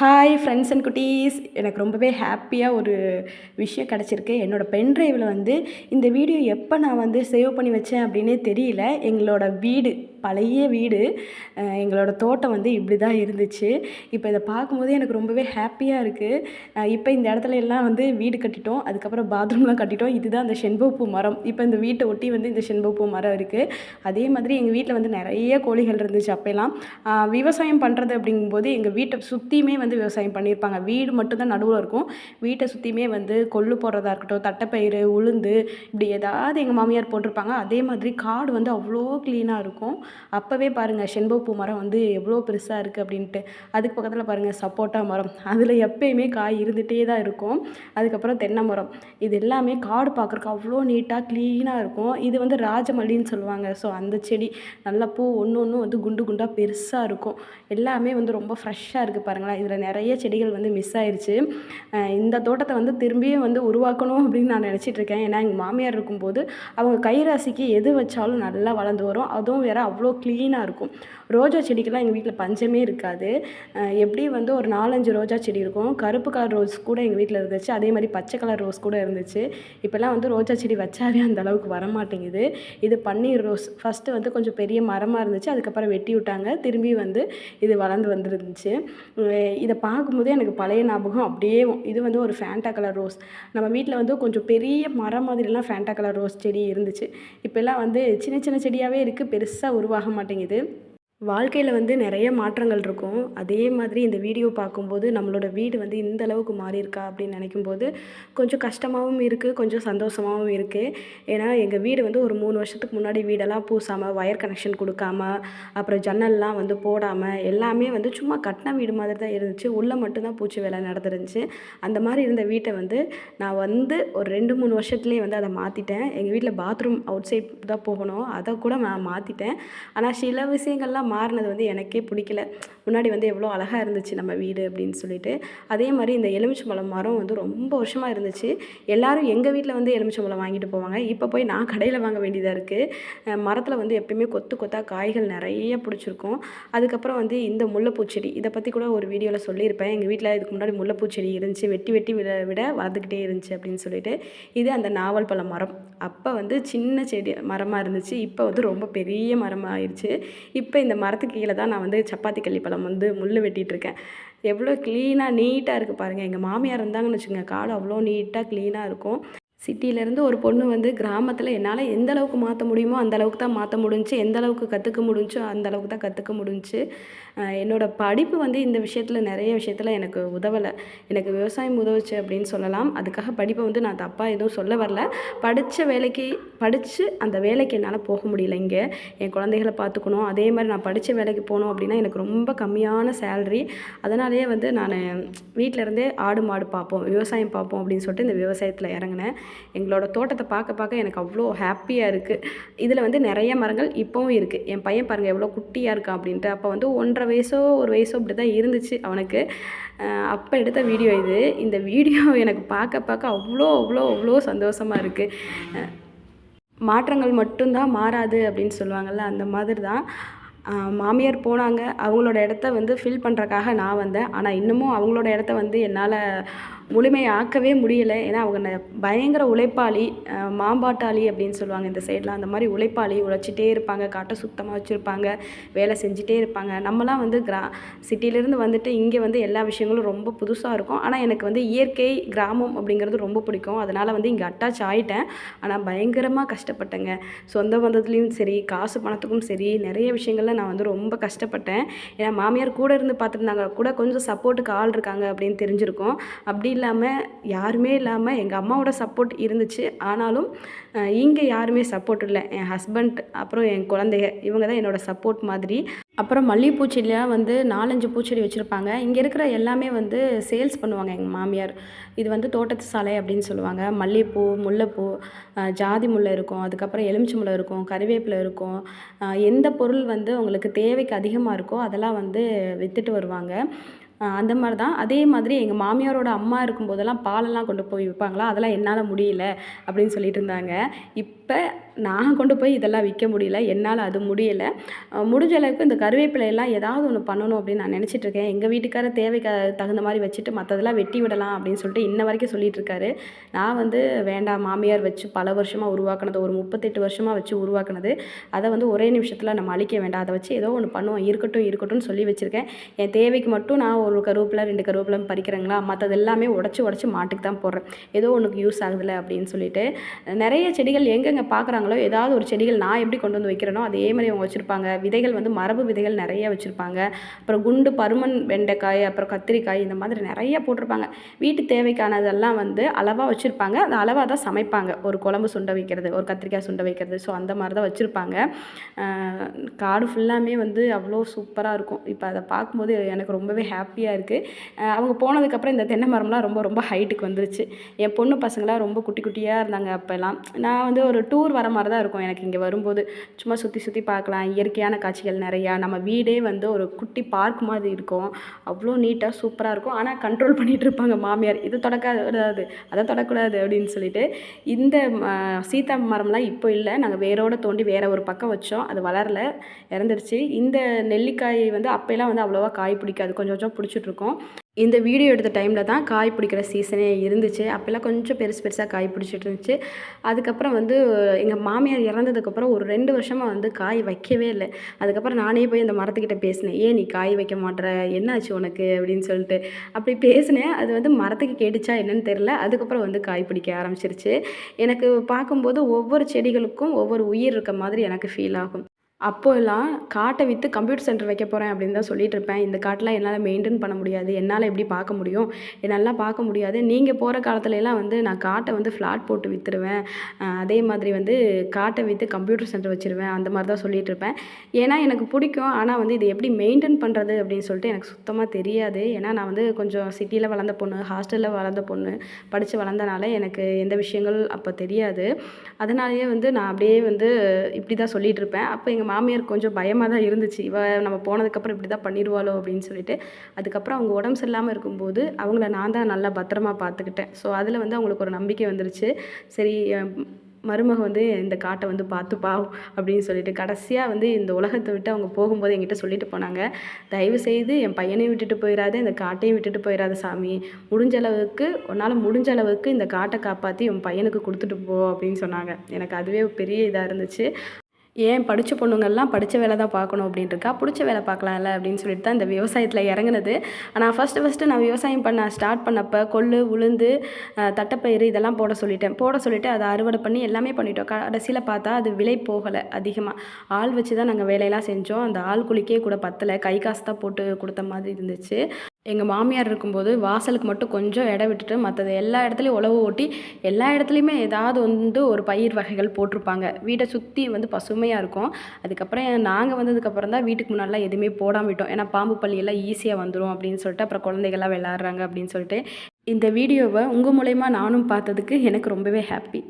Hi friends and குட்டீஸ். எனக்கு ரொம்பவே ஹாப்பியாக ஒரு விஷயம் கிடச்சிருக்கு. என்னோடய பென் ட்ரைவில் வந்து இந்த வீடியோ எப்போ நான் வந்து சேவ் பண்ணி வச்சேன் அப்படின்னே தெரியல. எங்களோட வீடு. பழைய வீடு எங்களோட தோட்டம் வந்து இப்படி தான் இருந்துச்சு. இப்போ இதை பார்க்கும்போதே எனக்கு ரொம்பவே ஹாப்பியாக இருக்குது இப்போ இந்த இடத்துல எல்லாம் வந்து வீடு கட்டிட்டோம். அதுக்கப்புறம் பாத்ரூம்லாம் கட்டிட்டோம். இதுதான் அந்த செண்பகப்பூ மரம். இப்போ இந்த வீட்டை ஒட்டி வந்து இந்த செண்பகப்பூ மரம் இருக்குது அதே மாதிரி எங்கள் வீட்டில் வந்து நிறைய கோழிகள் இருந்துச்சு அப்போல்லாம். விவசாயம் பண்ணுறது அப்படிங்கும்போது எங்கள் வீட்டை சுற்றியுமே வந்து விவசாயம் பண்ணியிருப்பாங்க. வீடு மட்டும்தான் நடுவில் இருக்கும். வீட்டை சுற்றியுமே வந்து கொள்ளு போடுறதா இருக்கட்டும் தட்டைப்பயிறு உளுந்து இப்படி ஏதாவது எங்கள் மாமியார் போட்டிருப்பாங்க. அதே மாதிரி காடு வந்து அவ்வளோ க்ளீனாக இருக்கும். அப்போவே பாருங்கள் செண்பகப்பூ மரம் வந்து எவ்வளோ பெருசாக இருக்குது அப்படின்ட்டு. அதுக்கு பக்கத்தில் பாருங்கள் சப்போட்டா மரம். அதில் எப்பயுமே காய் இருந்துகிட்டே தான் இருக்கும். அதுக்கப்புறம் தென்னை மரம். இது எல்லாமே காடு பார்க்குறக்கு அவ்வளோ நீட்டாக க்ளீனாக இருக்கும். இது வந்து ராஜமல்லின்னு சொல்லுவாங்க. ஸோ அந்த செடி நல்லா பூ ஒன்று ஒன்றும் வந்து குண்டு குண்டாக பெருசாக இருக்கும். எல்லாமே வந்து ரொம்ப ஃப்ரெஷ்ஷாக இருக்குது பாருங்களேன். இதில் நிறைய செடிகள் வந்து மிஸ் ஆயிடுச்சு இந்த தோட்டத்தை வந்து திரும்பியும் வந்து உருவாக்கணும் அப்படின்னு நான் நினச்சிட்டு இருக்கேன். ஏன்னா எங்கள் மாமியார் இருக்கும்போது அவங்க கைராசிக்கு எது வச்சாலும் நல்லா வளர்ந்து வரும். அதுவும் வேற அவ்வளோ க்ளீனாக இருக்கும். ரோஜா செடிக்கெல்லாம் எங்கள் வீட்டில் பஞ்சமே இருக்காது. எப்படி வந்து ஒரு நாலஞ்சு ரோஜா செடி இருக்கும். கருப்பு கலர் ரோஸ் கூட எங்கள் வீட்டில் இருந்துச்சு. அதே மாதிரி பச்சை கலர் ரோஸ் கூட இருந்துச்சு. இப்போல்லாம் வந்து ரோஜா செடி வச்சாவே அந்த அளவுக்கு வர மாட்டேங்குது இது பன்னீர் ரோஸ் ஃபஸ்ட்டு வந்து கொஞ்சம் பெரிய மரமாக இருந்துச்சு. அதுக்கப்புறம் வெட்டி விட்டாங்க. திரும்பி வந்து இது வளர்ந்து வந்துருந்துச்சு. இதை பார்க்கும்போதே எனக்கு பழைய ஞாபகம் அப்படியே இது வந்து ஒரு ஃபேண்டா கலர் ரோஸ் நம்ம வீட்டில் வந்து கொஞ்சம் பெரிய மரம் மாதிரிலாம் ஃபேண்டா கலர் ரோஸ் செடி இருந்துச்சு. இப்போல்லாம் வந்து சின்ன சின்ன செடியாகவே இருக்குது பெருசாக உருவாக மாட்டேங்குது. வாழ்க்கையில் வந்து நிறைய மாற்றங்கள் இருக்கும். அதே மாதிரி இந்த வீடியோ பார்க்கும்போது நம்மளோட வீடு வந்து இந்த அளவுக்கு மாறியிருக்கா அப்படின்னு நினைக்கும்போது கொஞ்சம் கஷ்டமாகவும் இருக்குது கொஞ்சம் சந்தோஷமாகவும் இருக்குது ஏன்னா எங்கள் வீடு வந்து ஒரு மூணு வருஷத்துக்கு முன்னாடி வீடெல்லாம் பூசாமல் ஒயர் கனெக்ஷன் கொடுக்காம அப்புறம் ஜன்னல்லாம் வந்து போடாமல் எல்லாமே வந்து சும்மா கட்டின வீடு மாதிரி தான் இருந்துச்சு. உள்ளே மட்டும்தான் பூச்சி வேலை நடந்துருந்துச்சு. அந்த மாதிரி இருந்த வீட்டை வந்து நான் வந்து ஒரு ரெண்டு மூணு வருஷத்துலேயே வந்து அதை மாற்றிட்டேன் எங்கள் வீட்டில் பாத்ரூம் அவுட் சைட் தான் போகணும். அதை கூட நான் மாற்றிட்டேன் ஆனால் சில விஷயங்கள்லாம் மாறினது வந்து எனக்கே பிடிக்கல. முன்னாடி வந்து எவ்வளோ அழகாக இருந்துச்சு நம்ம வீடு அப்படின்னு சொல்லிட்டு. அதே மாதிரி இந்த எலுமிச்சம்பழம் மரம் வந்து ரொம்ப வருஷமாக இருந்துச்சு. எல்லாரும் எங்கள் வீட்டில் வந்து எலுமிச்சம்பழம் வாங்கிட்டு போவாங்க. இப்போ போய் நான் கடையில் வாங்க வேண்டியதாக இருக்குது மரத்தில் வந்து எப்பயுமே கொத்து கொத்தாக காய்கள் நிறைய பிடிச்சிருக்கும். அதுக்கப்புறம் வந்து இந்த முல்லைப்பூச்செடி இதை பற்றி கூட ஒரு வீடியோவில் சொல்லியிருப்பேன். எங்கள் வீட்டில் இதுக்கு முன்னாடி முல்லைப்பூச்செடி இருந்துச்சு. வெட்டி வெட்டி விட விட வளர்ந்துக்கிட்டே இருந்துச்சு அப்படின்னு சொல்லிட்டு. இது அந்த நாவல் பழ மரம். அப்போ வந்து சின்ன செடி மரமாக இருந்துச்சு. இப்போ வந்து ரொம்ப பெரிய மரமாக ஆயிடுச்சு இப்போ இந்த மரத்துக்கு கீழே தான் நான் வந்து சப்பாத்தி கள்ளி பழம் வந்து முள் வெட்டிகிட்ருக்கேன் இருக்கேன். எவ்வளோ க்ளீனாக நீட்டாக இருக்குது பாருங்கள் எங்கள் மாமியார் இருந்தாங்கன்னு வச்சுக்கோங்க. காடு அவ்வளோ நீட்டாக க்ளீனாக இருக்கும். சிட்டியிலேருந்து ஒரு பொண்ணு வந்து கிராமத்தில் என்னால் எந்த அளவுக்கு மாற்ற முடியுமோ அந்த அளவுக்கு தான் மாற்ற முடிஞ்சு எந்த அளவுக்கு கற்றுக்க முடிஞ்சோ அந்த அளவுக்கு தான் கற்றுக்க முடிஞ்சுச்சு என்னோடய என்னோட படிப்பு வந்து இந்த விஷயத்தில் நிறைய விஷயத்தில் எனக்கு உதவலை. எனக்கு விவசாயம் உதவுச்சு அப்படின்னு சொல்லலாம். அதுக்காக படிப்பை வந்து நான் தப்பாக எதுவும் சொல்ல வரல. படித்த வேலைக்கு படித்து அந்த வேலைக்கு என்னால் போக முடியல இங்கே. என் குழந்தைகளை பார்த்துக்கணும். அதே மாதிரி நான் படித்த வேலைக்கு போகணும் அப்படின்னா எனக்கு ரொம்ப கம்மியான சேலரி அதனாலேயே வந்து நான் வீட்டிலேருந்தே ஆடு மாடு பார்ப்போம் விவசாயம் பார்ப்போம் அப்படின்னு சொல்லிட்டு இந்த விவசாயத்தில் இறங்கினேன். எங்களோட தோட்டத்தை பார்க்க பார்க்க எனக்கு அவ்வளோ ஹாப்பியாக இருக்குது இதில் வந்து நிறைய மரங்கள் இப்போவும் இருக்குது என் பையன் பாருங்கள் எவ்வளோ குட்டியாக இருக்கான் அப்படின்ட்டு. அப்போ வந்து ஒன்றரை வயசோ ஒரு வயசோ அப்படி தான் இருந்துச்சு அவனுக்கு. அப்போ எடுத்த வீடியோ இது. இந்த வீடியோ எனக்கு பார்க்க பார்க்க அவ்வளோ அவ்வளோ அவ்வளோ சந்தோஷமாக இருக்குது மாற்றங்கள் மட்டும்தான் மாறாது அப்படின்னு சொல்லுவாங்கள்ல அந்த மாதிரி தான் மாமியார் போனாங்க. அவங்களோட இடத்த வந்து ஃபில் பண்ணுறக்காக நான் வந்தேன். ஆனால் இன்னமும் அவங்களோட இடத்த வந்து என்னால் முழுமையாக்கவே முடியலை. ஏன்னா அவங்க பயங்கர உழைப்பாளி மாம்பாட்டாளி அப்படின்னு சொல்லுவாங்க இந்த சைட்லாம். அந்த மாதிரி உழைப்பாளி உழைச்சிட்டே இருப்பாங்க காட்டை சுத்தமாக வச்சுருப்பாங்க வேலை செஞ்சுட்டே இருப்பாங்க. நம்மலாம் வந்து கிரா சிட்டியிலேருந்து வந்துட்டு இங்கே வந்து எல்லா விஷயங்களும் ரொம்ப புதுசாக இருக்கும். ஆனால் எனக்கு வந்து இயற்கை கிராமம் அப்படிங்கிறது ரொம்ப பிடிக்கும். அதனால் வந்து இங்கே அட்டாச் ஆகிட்டேன் ஆனால் பயங்கரமாக கஷ்டப்பட்டேங்க. சொந்த பந்தத்துலேயும் சரி காசு பணத்துக்கும் சரி நிறைய விஷயங்களில் நான் வந்து ரொம்ப கஷ்டப்பட்டேன். ஏன்னா மாமியார் கூட இருந்து பார்த்துருந்தாங்க. கூட கொஞ்சம் சப்போர்ட்டுக்கு ஆள் இருக்காங்க அப்படின்னு தெரிஞ்சிருக்கும். அப்படி இல்லாமல் யாருமே இல்லாமல் எங்கள் அம்மாவோட சப்போர்ட் இருந்துச்சு. ஆனாலும் இங்கே யாருமே சப்போர்ட் இல்லை. என் ஹஸ்பண்ட் அப்புறம் என் குழந்தைங்க இவங்க தான் என்னோடய சப்போர்ட் மாதிரி. அப்புறம் மல்லிகைப்பூச்செடியெலாம் வந்து நாலஞ்சு பூச்செடி வச்சுருப்பாங்க. இங்கே இருக்கிற எல்லாமே வந்து சேல்ஸ் பண்ணுவாங்க எங்கள் மாமியார். இது வந்து தோட்டத்து சாலை அப்படின்னு சொல்லுவாங்க. மல்லிகைப்பூ முல்லைப்பூ ஜாதி முல்லை இருக்கும். அதுக்கப்புறம் எலுமிச்சை முல்லை இருக்கும். கருவேப்பிலை இருக்கும். எந்த பொருள் வந்து உங்களுக்கு தேவைக்கு அதிகமாக இருக்கோ அதெல்லாம் வந்து விற்றுட்டு வருவாங்க. அந்த மாதிரி தான் அதே மாதிரி எங்கள் மாமியாரோட அம்மா இருக்கும்போதெல்லாம் பாலெல்லாம் கொண்டு போய் விற்பாங்களா அதெல்லாம் என்னால் முடியல அப்படின்னு சொல்லிட்டு இருந்தாங்க. இப் இப்போ நான் கொண்டு போய் இதெல்லாம் விற்க முடியல. என்னால் அது முடியலை. முடிஞ்ச அளவுக்கு இந்த கருவேப்பிலையெல்லாம் ஏதாவது ஒன்று பண்ணணும் அப்படின்னு நான் நினச்சிட்ருக்கேன் எங்கள் வீட்டுக்காரர் தேவைக்கு தகுந்த மாதிரி வச்சுட்டு மற்றதெல்லாம் வெட்டி விடலாம் அப்படின்னு சொல்லிட்டு இன்ன வரைக்கும் சொல்லிகிட்ருக்காரு நான் வந்து வேண்டாம் மாமியார் வச்சு பல வருஷமாக உருவாக்குனது ஒரு முப்பத்தெட்டு வருஷமாக வச்சு உருவாக்குனது. அதை வந்து ஒரே நிமிஷத்தில் நம்ம அழிக்க வேண்டாம். அதை வச்சு ஏதோ ஒன்று பண்ணுவோம். இருக்கட்டும் இருக்கட்டும்னு சொல்லி வச்சுருக்கேன். என் தேவைக்கு மட்டும் நான் ஒரு கருவேப்பிலை ரெண்டு கருவேப்பிலை பறிக்கிறேங்களா? மற்றது எல்லாமே உடச்சி உடச்சி மாட்டுக்கு தான் போடுறேன். ஏதோ ஒன்றுக்கு யூஸ் ஆகுதுல்ல அப்படின்னு சொல்லிட்டு. நிறைய செடிகள் எங்கெங்கே பார்க்குறாங்களோ ஏதாவது ஒரு செடிகள் நான் எப்படி கொண்டு வந்து வைக்கிறேனோ அதே மாதிரி அவங்க வச்சுருப்பாங்க. விதைகள் வந்து மரபு விதைகள் நிறைய வச்சுருப்பாங்க. அப்புறம் குண்டு பருமன் வெண்டைக்காய் அப்புறம் கத்திரிக்காய் இந்த மாதிரி நிறைய போட்டிருப்பாங்க. வீட்டு தேவைக்கானதெல்லாம் வந்து அளவாக வச்சுருப்பாங்க. அந்த அளவாக தான் சமைப்பாங்க. ஒரு குழம்பு சுண்டை வைக்கிறது ஒரு கத்திரிக்காய் சுண்டை வைக்கிறது. ஸோ அந்த மாதிரி தான் வச்சுருப்பாங்க. காடு ஃபுல்லாமே வந்து அவ்வளோ சூப்பராக இருக்கும். இப்போ அதை பார்க்கும்போது எனக்கு ரொம்பவே ஹாப்பியாக இருக்குது அவங்க போனதுக்கப்புறம் இந்த தென்னை மரம்லாம் ரொம்ப ரொம்ப ஹைட்டுக்கு வந்துருச்சு. என் பொண்ணு பசங்களாம் ரொம்ப குட்டி குட்டியாக இருந்தாங்க அப்போல்லாம். நான் வந்து ஒரு டூர் வர மாதிரி தான் இருக்கும். எனக்கு இங்கே வரும்போது சும்மா சுற்றி சுற்றி பார்க்கலாம். இயற்கையான காட்சிகள் நிறையா. நம்ம வீடே வந்து ஒரு குட்டி பார்க் மாதிரி இருக்கும். அவ்வளோ நீட்டாக சூப்பராக இருக்கும். ஆனால் கண்ட்ரோல் பண்ணிகிட்டு இருப்பாங்க மாமியார். இது தொடக்கூடாது அதை தொடக்கூடாது அப்படின்னு சொல்லிட்டு இந்த சீதா மரம்லாம் இப்போ இல்லை. நாங்கள் வேரோடு தோண்டி வேற ஒரு பக்கம் வச்சோம். அது வளரல இறந்துருச்சு. இந்த நெல்லிக்காய் வந்து அப்போலாம் வந்து அவ்வளோவா காய் பிடிக்காது. கொஞ்சம் கொஞ்சம் பிடிச்சிட்ருக்கோம் இந்த வீடியோ எடுத்த டைமில் தான் காய் பிடிக்கிற சீசனே இருந்துச்சு. அப்போல்லாம் கொஞ்சம் பெருசு பெருசாக காய் பிடிச்சிட்டு இருந்துச்சு. அதுக்கப்புறம் வந்து எங்கள் மாமியார் இறந்ததுக்கப்புறம் ஒரு ரெண்டு வருஷமாக வந்து காய் வைக்கவே இல்லை. அதுக்கப்புறம் நானே போய் அந்த மரத்துக்கிட்ட பேசினேன். ஏன் நீ காய் வைக்க மாட்ற? என்னாச்சு உனக்கு? அப்படின்னு சொல்லிட்டு. அப்படி பேசினேன். அது வந்து மரத்துக்கு கேட்டுச்சா என்னன்னு தெரில அதுக்கப்புறம் வந்து காய் பிடிக்க ஆரம்பிச்சிருச்சு. எனக்கு பார்க்கும்போது ஒவ்வொரு செடிகளுக்கும் ஒவ்வொரு உயிர் இருக்க மாதிரி எனக்கு ஃபீல் ஆகும். அப்போல்லாம் காட்டை விற்று கம்ப்யூட்டர் சென்டர் வைக்க போகிறேன் அப்படின்னு தான் சொல்லிகிட்ருப்பேன் இந்த காட்டெலாம் என்னால் மெயின்டைன் பண்ண முடியாது. என்னால் எப்படி பார்க்க முடியும்? என்னால் பார்க்க முடியாது. நீங்கள் போகிற காலத்துலலாம் வந்து நான் காட்டை வந்து ஃப்ளாட் போட்டு விற்றுருவேன் அதே மாதிரி வந்து காட்டை விற்று கம்ப்யூட்டர் சென்டர் வச்சிருவேன். அந்த மாதிரி தான் சொல்லிகிட்ருப்பேன் ஏன்னா எனக்கு பிடிக்கும். ஆனால் வந்து இது எப்படி மெயின்டைன் பண்ணுறது அப்படின்னு சொல்லிட்டு எனக்கு சுத்தமாக தெரியாது. ஏன்னா நான் வந்து கொஞ்சம் சிட்டியில் வளர்ந்த பொண்ணு ஹாஸ்டலில் வளர்ந்த பொண்ணு படித்து வளர்ந்தனால எனக்கு எந்த விஷயங்கள் அப்போ தெரியாது. அதனாலேயே வந்து நான் அப்படியே வந்து இப்படி தான் சொல்லிகிட்ருப்பேன் இருப்பேன். அப்போ எங்கள் மாமியார் கொஞ்சம் பயமாக தான் இருந்துச்சு. இவ நம்ம போனதுக்கப்புறம் இப்படி தான் பண்ணிடுவாளோ அப்படின்னு சொல்லிட்டு. அதுக்கப்புறம் அவங்க உடம்பு சரியில்லாமல் இருக்கும்போது அவங்கள நான் தான் நல்லா பத்திரமா பார்த்துக்கிட்டேன். ஸோ அதில் வந்து அவங்களுக்கு ஒரு நம்பிக்கை வந்துருச்சு. சரி மருமக வந்து இந்த காட்டை வந்து பார்த்துப்பா அப்படின்னு சொல்லிட்டு கடைசியாக வந்து இந்த உலகத்தை விட்டு அவங்க போகும்போது என்கிட்ட சொல்லிட்டு போனாங்க. தயவு செய்து என் பையனையும் விட்டுட்டு போயிடாத இந்த காட்டையும் விட்டுட்டு போயிடாத சாமி. முடிஞ்ச அளவுக்கு உன்னால் முடிஞ்ச அளவுக்கு இந்த காட்டை காப்பாற்றி என் பையனுக்கு கொடுத்துட்டு போ அப்படின்னு சொன்னாங்க. எனக்கு அதுவே பெரிய இதாக இருந்துச்சு. ஏன் படித்த பொண்ணுங்கள்லாம் படித்த வேலை தான் பார்க்கணும் அப்படின்ட்டு இருக்கா பிடிச்ச வேலை பார்க்கலாம்ல அப்படின்னு சொல்லிட்டு தான் இந்த விவசாயத்தில் இறங்குனது. ஆனால் ஃபஸ்ட்டு ஃபஸ்ட்டு நான் விவசாயம் பண்ண ஸ்டார்ட் பண்ணப்போ கொள்ளு உளுந்து தட்டைப்பயிறு இதெல்லாம் போட சொல்லிட்டேன். போட சொல்லிவிட்டு அதை அறுவடை பண்ணி எல்லாமே பண்ணிட்டோம். கடைசியில் பார்த்தா அது விலை போகலை அதிகமாக ஆள் வச்சு தான் நாங்கள் வேலையெல்லாம் செஞ்சோம். அந்த ஆள் குளிக்கே கூட பத்தலை. கை காசு தான் போட்டு கொடுத்த மாதிரி இருந்துச்சு. எங்கள் மாமியார் இருக்கும்போது வாசலுக்கு மட்டும் கொஞ்சம் இடம் விட்டுட்டு மற்றது எல்லா இடத்துலையும் உழவு ஓட்டி எல்லா இடத்துலையுமே ஏதாவது வந்து ஒரு பயிர் வகைகள் போட்டிருப்பாங்க. வீட்டை சுற்றி வந்து பசுமையாக இருக்கும். அதுக்கப்புறம் நாங்கள் வந்ததுக்கப்புறம் தான் வீட்டுக்கு முன்னாடிலாம் எதுவுமே போடாம விட்டோம். ஏன்னா பாம்பு பள்ளியெல்லாம் ஈஸியாக வந்துடும் அப்படின்னு சொல்லிட்டு அப்புறம் குழந்தைகள்லாம் விளாட்றாங்க அப்படின்னு சொல்லிட்டு இந்த வீடியோவை உங்கள் மூலயமா நானும் பார்த்ததுக்கு எனக்கு ரொம்பவே ஹாப்பி